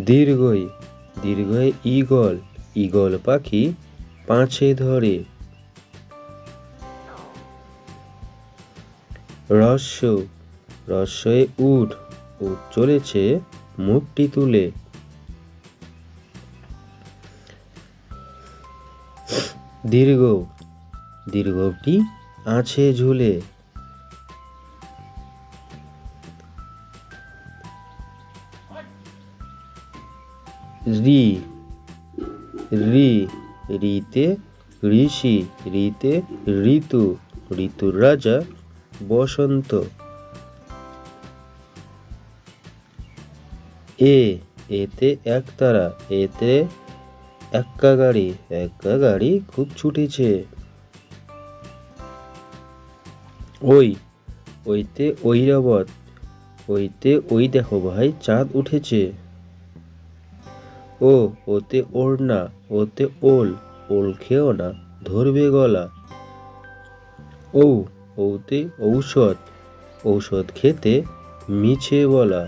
দীর্ঘই দীর্ঘই eagle eagle পাখি পাঁচে ধরে। রস্য রস্যই উঠ উঠ চলেছে মুখটি তুলে। দীর্ঘ, দীর্ঘটি আছে ঝুলে। রি রি, রিতে ঋষি, রিতে ঋতু, ঋতুর রাজা বসন্ত। এ, এতে একতারা এতে এক্কা গাড়ি এক্কা গাড়ি খুব ছুটেছে। ওই, ওইতে ঐরাবত, ওইতে ওই দেখো ভাই, চাঁদ উঠেছে। ও, ওতে ওড়না ওতে ওল ওল খেও না, ধরবে গলা। ও ওতে ঔষধ ঔষধ খেতে মিছে বলা।